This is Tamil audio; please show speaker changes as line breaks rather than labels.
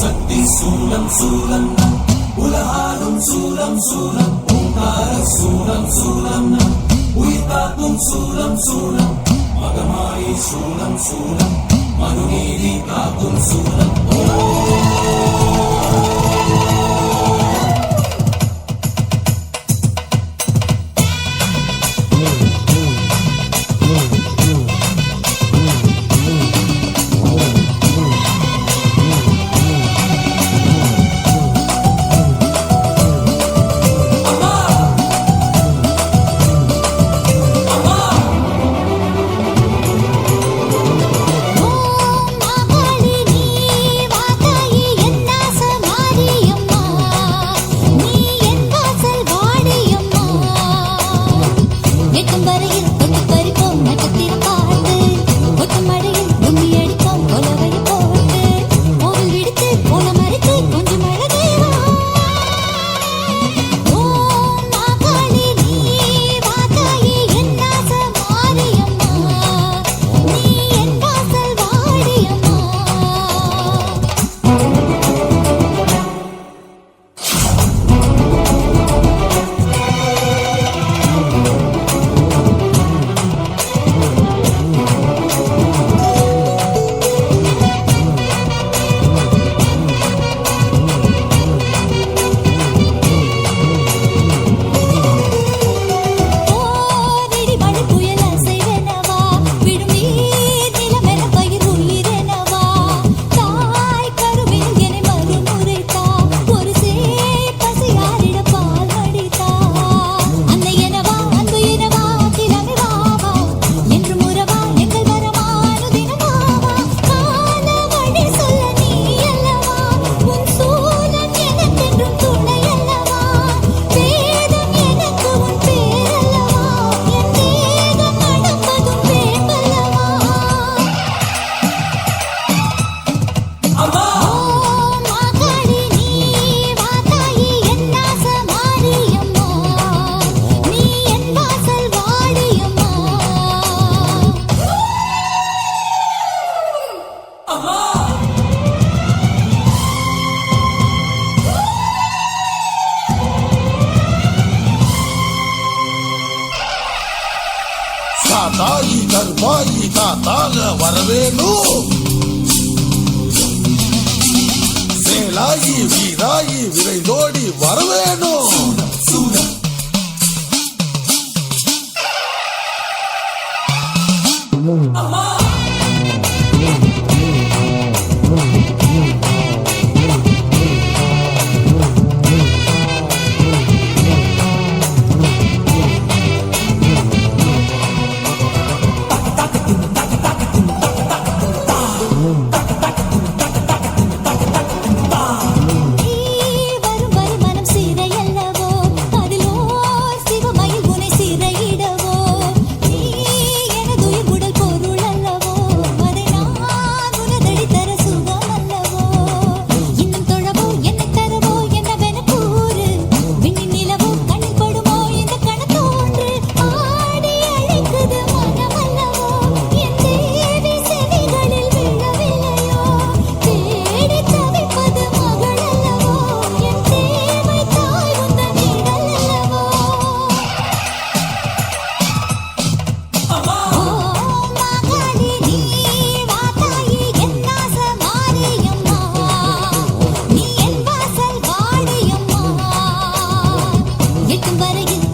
சக்தி சூலம் சூலம் உலகாலும் சூலம் சூலம் ஓங்கார சூலம் சூலம் உயிர் காக்கும் சூலம் சூலம் மகமாயி சூலம் சூலம் மனுநீதி காக்கும் சூலம்.
ஓ
தாத்தாயி கருப்பாயி தாத்தால வரவேணும் சேலாயி வீராயி விரைந்தோடி வரவேணும்
அம்மா back, boom, back. வருகின்ற